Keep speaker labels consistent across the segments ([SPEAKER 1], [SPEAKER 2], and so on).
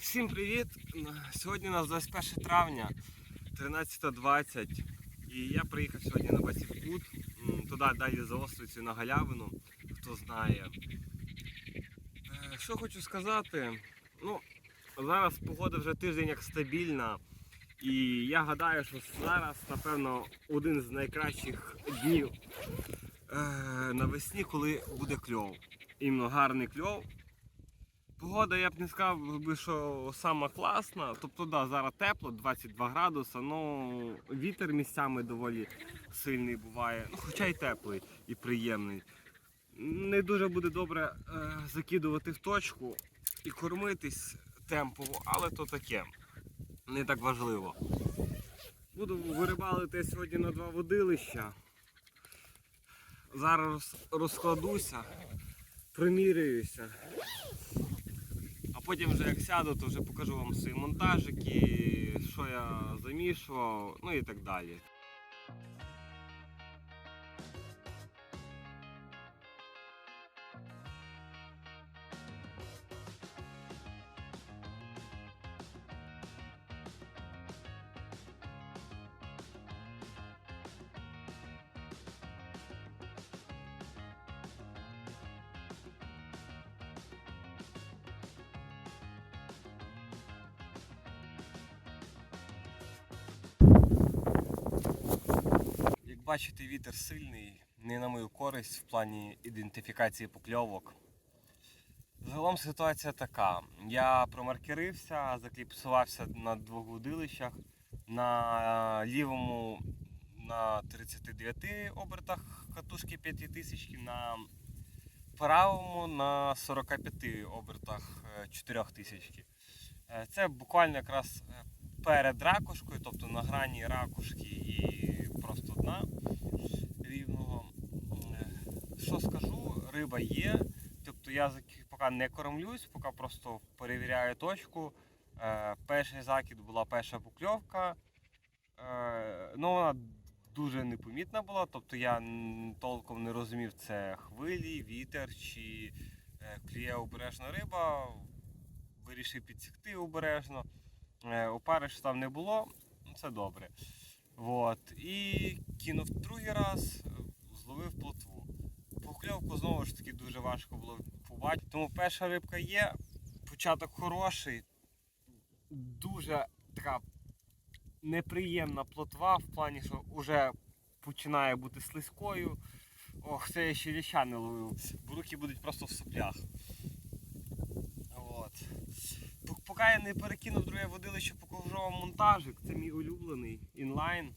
[SPEAKER 1] Всім привіт! Сьогодні у нас 21 травня, 13.20 і я приїхав сьогодні на Басівкут, туди далі за Острицю на Галявину, хто знає. Е, Що хочу сказати, ну, зараз погода вже тиждень як стабільна, і я гадаю, що зараз, напевно, один з найкращих днів е, навесні, коли буде кльов. Іменно гарний кльов. Погода, я б не сказав, що сама класна. Тобто, да, зараз тепло, 22 градуси, ну вітер місцями доволі сильний буває. Ну, хоча й теплий і приємний. Не дуже буде добре е, закидувати в точку і кормитись темпово, але то таке. Не так важливо. Буду вирибалити сьогодні на два водилища. Зараз розкладуся, примірююся. Потім вже як сяду, то вже покажу вам свої монтажики, що я замішував, ну і так далі. Бачите, вітер сильний, не на мою користь в плані ідентифікації покльовок. Загалом ситуація така. Я промаркерився, закліпсувався на двох водилищах. На лівому на 39 обертах катушки 5000, на правому на 45 обертах 4000. Е, Це буквально якраз е, перед ракушкою, тобто на грані ракушки і дна рівного. Е, Що скажу, риба є. Тобто я поки не кормлюсь, поки просто перевіряю точку. Е, Перший закид була перша покльовка. Е, Ну, вона дуже непомітна була, тобто я толком не розумів, це хвилі, вітер чи клює обережна риба. Вирішив підсікти обережно. Опариш там не було, ну, це добре. От. І кинув другий раз, зловив плотву. Покльовку знову ж таки дуже важко було побачити. Тому перша рибка є, початок хороший, дуже така неприємна плотва в плані, що вже починає бути слизькою. Ох, це я ще ліща не ловив, руки будуть просто в соплях. От. Пок- Поки я не перекинув друге водилище, покажу вам монтажик. Це мій улюблений інлайн.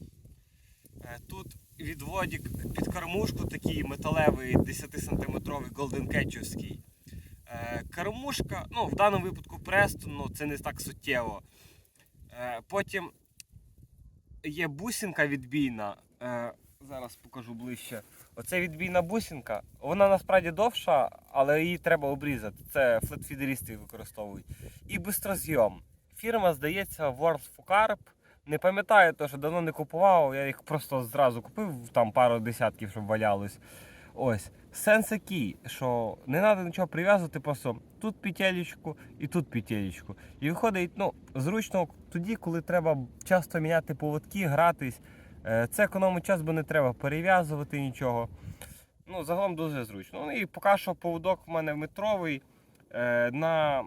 [SPEAKER 1] Е, Тут відводик під кормушку такий металевий 10-сантиметровий голденкетчівський. Е, Кормушка, ну в даному випадку Престон, ну це не так суттєво. Е, Потім є бусинка відбійна. Зараз покажу ближче. Оце відбійна бусинка. Вона насправді довша, але її треба обрізати. Це флетфідерісти використовують. І бистрозйом. Фірма, здається, World for Carp. Не пам'ятаю, то, що давно не купував, я їх просто зразу купив, там пару десятків, щоб валялось. Ось. Сенс який, що не треба нічого прив'язувати, просто тут петелечку і тут петелечку. І виходить, ну, зручно тоді, коли треба часто міняти поводки, гратись. Е, Це економить час, бо не треба перев'язувати нічого. Ну, загалом дуже зручно. Ну і поки що поводок в мене метровий е, на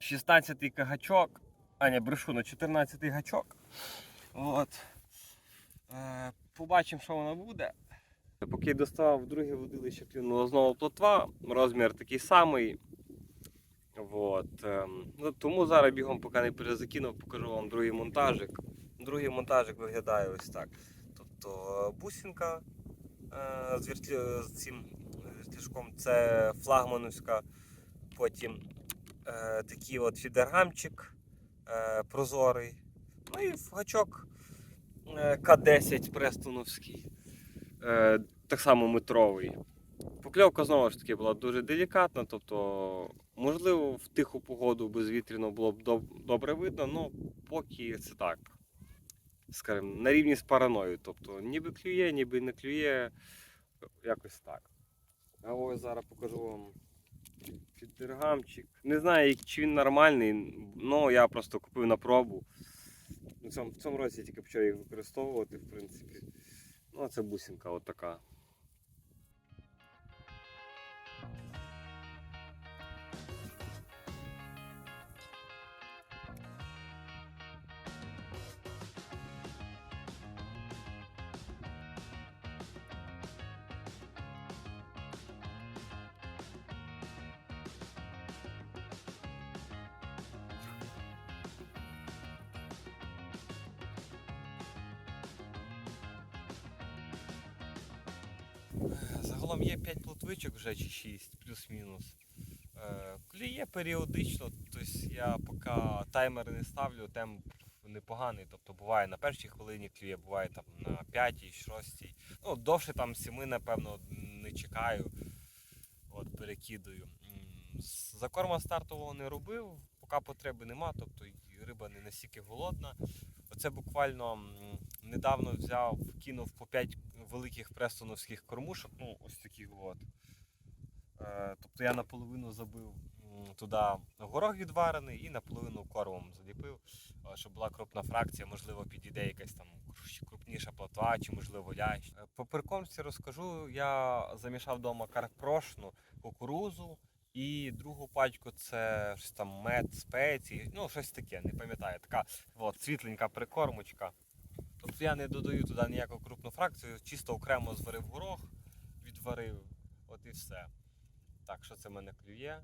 [SPEAKER 1] 16-й кагачок. А, ні, брешу на 14-й гачок. От. Е, побачимо, що воно буде. Поки доставав друге водилище, клюнула знову плотва, розмір такий самий. От. ем, Ну, тому зараз бігом, поки не перезакинув, покажу вам другий монтажик. Другий монтажик виглядає ось так. Тобто е, бусинка е, з, вертлі... з цим вертляшком, це флагмановська. Потім е, такий от фідергамчик е, прозорий. Ну і гачок е, К10 Престоновський. Е, так само метровий. Покльовка знову ж таки була дуже делікатна, тобто, можливо, в тиху погоду безвітряно було б доб- добре видно, але поки це так. Скажімо, на рівні з параною. Тобто ніби клює, ніби не клює, якось так. А ось зараз покажу вам піддергамчик. Не знаю, чи він нормальний, але я просто купив на пробу. У цьому, в цьому році я тільки почав їх використовувати, в принципі. Ну, а це бусинка от. Загалом є 5 плотвичок вже чи 6, плюс-мінус. Е, Клює періодично, тобто я поки таймер не ставлю, темп непоганий. Тобто буває на першій хвилині клює, буває там на 5, 6. Ну, довше там 7, напевно, не чекаю. От, перекидаю. Закорма стартового не робив, поки потреби нема, тобто риба не настільки голодна. Оце буквально недавно взяв, кинув по 5 великих престоновських кормушок, ну ось таких от. Е, тобто я наполовину забив туди горох відварений і наполовину кормом заліпив, е, щоб була крупна фракція, можливо, підійде якась там крупніша плотва чи, можливо, лящ. Е, По прикормці розкажу, я замішав вдома карпрошну, кукурузу. І другу пачку це щось там мед, спеції, ну щось таке, не пам'ятаю. Така от, світленька прикормочка. Тобто я не додаю туди ніяку крупну фракцію, чисто окремо зварив горох, відварив, от і все. Так, що це мене клює?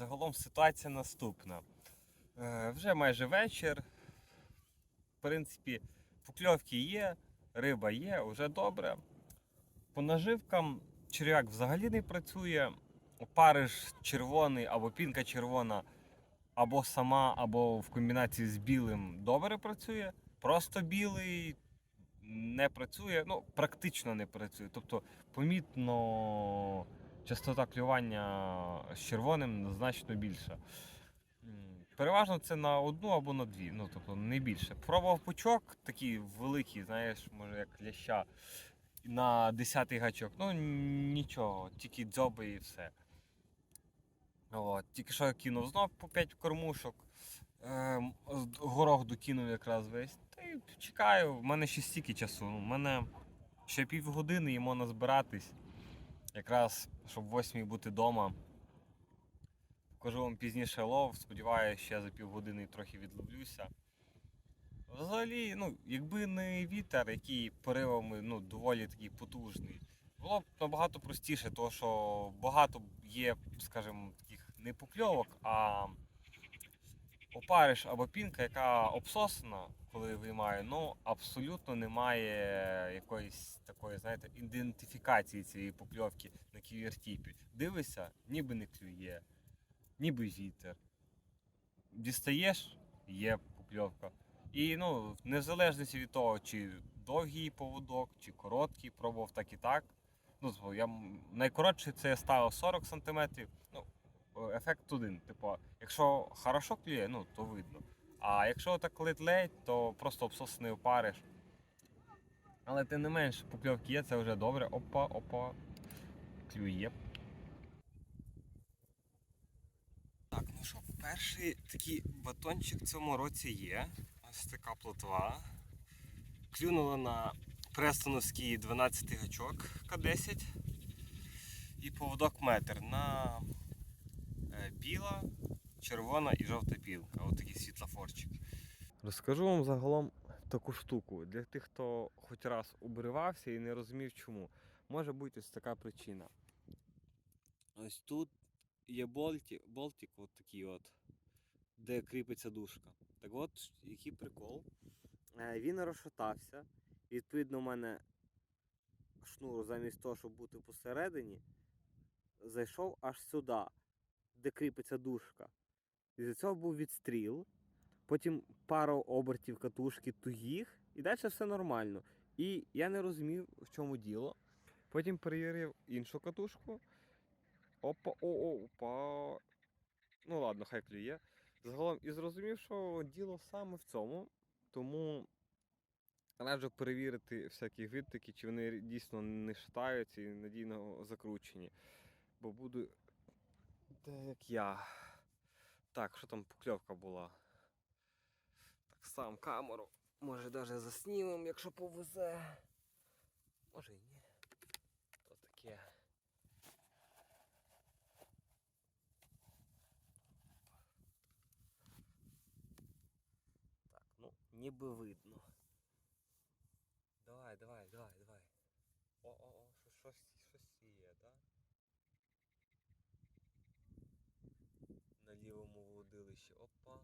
[SPEAKER 1] Загалом ситуація наступна. Е, вже майже вечір. В принципі, покльовки є, риба є, вже добре. По наживкам черв'як взагалі не працює. Опариш червоний або пінка червона, або сама, або в комбінації з білим добре працює. Просто білий не працює, ну, практично не працює. Тобто, помітно частота клювання з червоним значно більша. Переважно це на одну або на дві, ну тобто не більше. Пробував пучок, такий великий, знаєш, може як ляща, на 10-й гачок. Ну нічого, тільки дзьоби і все. От. Тільки що я кинув знов по 5 кормушок. Ем, горох докинув якраз весь. Та й чекаю, в мене ще стільки часу. У мене ще півгодини йому назбиратись. Якраз, щоб восьмій бути вдома. Покажу вам пізніше лов, сподіваюся, ще за півгодини трохи відловлюся. Взагалі, ну, якби не вітер, який поривами ну, доволі такий потужний, було б набагато простіше, тому що багато є, скажімо, таких не покльовок, а опариш або пінка, яка обсосана, коли виймає, ну абсолютно немає якоїсь такої, знаєте, ідентифікації цієї покльовки на ківертіпі. Дивишся, ніби не клює, ніби вітер. Дістаєш, є покльовка. І ну, незалежності від того, чи довгий поводок, чи короткий, пробував так і так. Ну, я найкоротший це я ставив 40 см. Ну, ефект один. Типу, якщо хорошо клює, ну, то видно. А якщо так ледь-ледь, то просто обсосаний опариш. Але тим не менш, покльовки є, це вже добре. Опа, опа. Клює. Так, ну що, перший такий батончик в цьому році є. Ось така плотва. Клюнула на престоновський 12 гачок К10 і поводок метр на біла, червона і жовта пілка. Ось такий світлофорчик. Розкажу вам загалом таку штуку. Для тих, хто хоч раз обривався і не розумів чому. Може бути ось така причина. Ось тут є болті, болтик, от такий от, де кріпиться дужка. Так от, який прикол. Е, Він розшатався. Відповідно, у мене шнур замість того, щоб бути посередині, зайшов аж сюди, де кріпиться дужка. І за цього був відстріл. Потім пару обертів катушки тугих, і далі все нормально. І я не розумів, в чому діло. Потім перевірив іншу катушку. Опа, о, опа. Ну ладно, хай клює. Загалом і зрозумів, що діло саме в цьому. Тому раджу перевірити всякі відтики, чи вони дійсно не шатаються і надійно закручені. Бо буду так я. Так, що там покльовка була? Так сам камеру. Може навіть заснімем, якщо повезе. Може і ні. То таке. Так, ну, ніби видно. Давай, давай, давай, давай. О-о-о, що- щось, щось є, так? На лівому. Опа.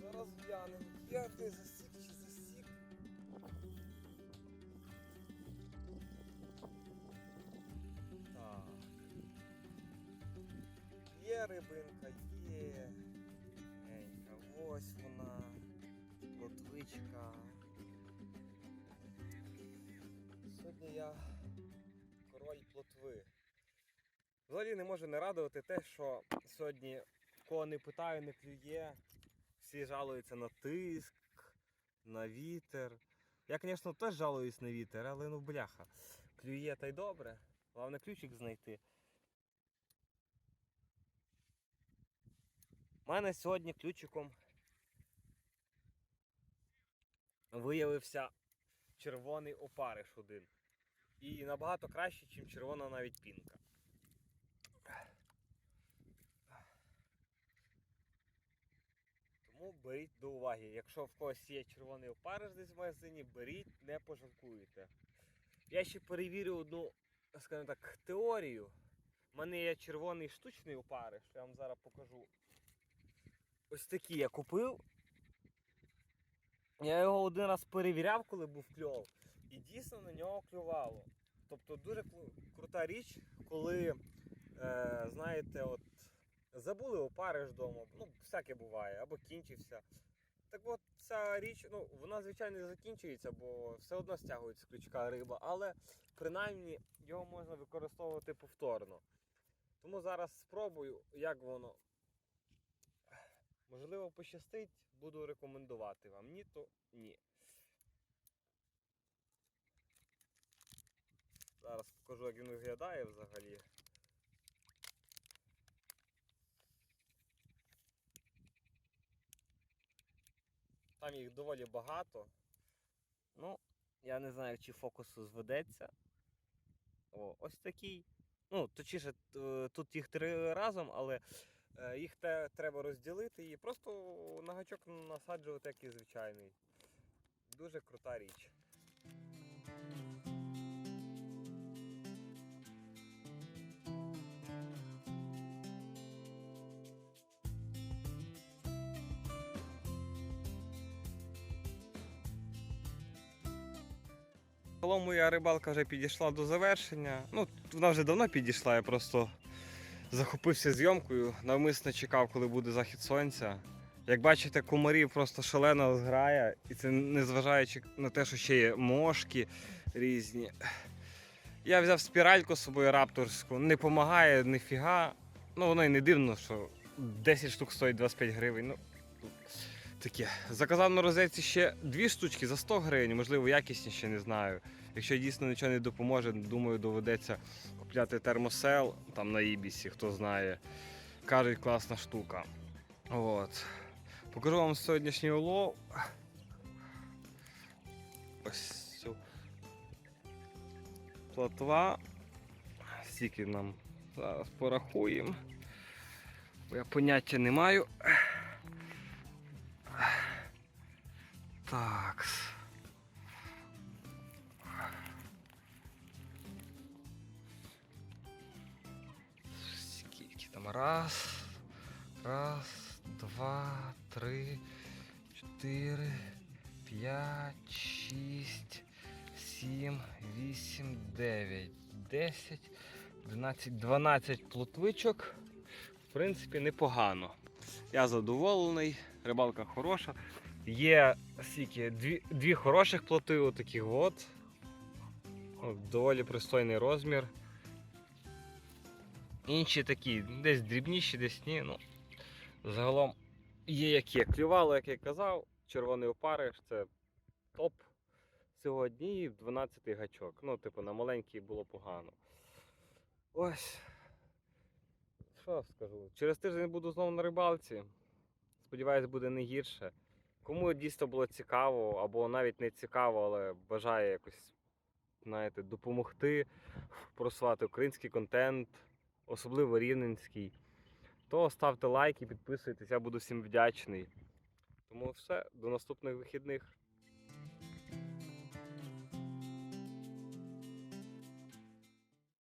[SPEAKER 1] Зараз глянемо, я ти засік чи засік. Так. Є рибинка, є. Енька, ось вона. Плотвичка. Король плотви. Взагалі не можу не радувати те, що сьогодні кого не питаю, не клює. Всі жалуються на тиск, на вітер. Я, звісно, теж жалуюсь на вітер, але ну бляха. Клює та й добре. Головне ключик знайти. У мене сьогодні ключиком виявився червоний опариш один. І набагато краще, ніж червона навіть пінка. Тому беріть до уваги. Якщо в когось є червоний опариш десь в магазині, беріть, не пожалкуєте. Я ще перевірю одну, скажімо так, теорію. У мене є червоний штучний опариш, я вам зараз покажу. Ось такий я купив. Я його один раз перевіряв, коли був кльов, нього клювало. Тобто дуже крута річ, коли, е, знаєте, от забули опариш вдома, ну, всяке буває, або кінчився. Так от ця річ, ну, вона, звичайно, не закінчується, бо все одно стягується з крючка риба, але принаймні його можна використовувати повторно. Тому зараз спробую, як воно. Можливо, пощастить, буду рекомендувати вам. Ні, то ні. Зараз покажу, як він виглядає взагалі. Там їх доволі багато. Ну, я не знаю, чи фокусу зведеться. О, ось такий. Ну, точніше, тут їх три разом, але е, їх треба розділити і просто на гачок насаджувати, як і звичайний. Дуже крута річ. Загалом моя рибалка вже підійшла до завершення. Ну, вона вже давно підійшла, я просто захопився зйомкою, навмисно чекав, коли буде захід сонця. Як бачите, комарів просто шалено зграє, і це незважаючи на те, що ще є мошки різні. Я взяв спіральку з собою рапторську, не допомагає ніфіга. Ну воно і не дивно, що 10 штук стоїть 25 гривень. Ну, таке. Заказав на розетці ще дві штучки за 100 гривень, можливо, якісніші, не знаю. Якщо дійсно нічого не допоможе, думаю, доведеться купляти термосел там на Ібісі, хто знає. Кажуть, класна штука. От. Покажу вам сьогоднішній улов. Ось цю плотва. Стільки нам зараз порахуємо. Бо я поняття не маю. Так.
[SPEAKER 2] Скільки Там раз, раз, два, три, чотири, п'ять, шість, сім, вісім, дев'ять, десять, дванадцять, дванадцять плотвичок. В принципі, непогано. Я задоволений, рибалка хороша. Є скільки, дві, дві хороших плоти, отаких от. Доволі пристойний розмір. Інші такі, десь дрібніші, десь ні. Ну, загалом є як є. Клювало, як я казав, червоний опариш це топ сьогодні і 12 гачок. Ну, типу, на маленький було погано. Ось. Що скажу? Через тиждень буду знову на рибалці. Сподіваюсь, буде не гірше. Кому дійсно було цікаво, або навіть не цікаво, але бажає якось, знаєте, допомогти просувати український контент, особливо рівненський, то ставте лайк і підписуйтесь, я буду всім вдячний. Тому все, до наступних вихідних.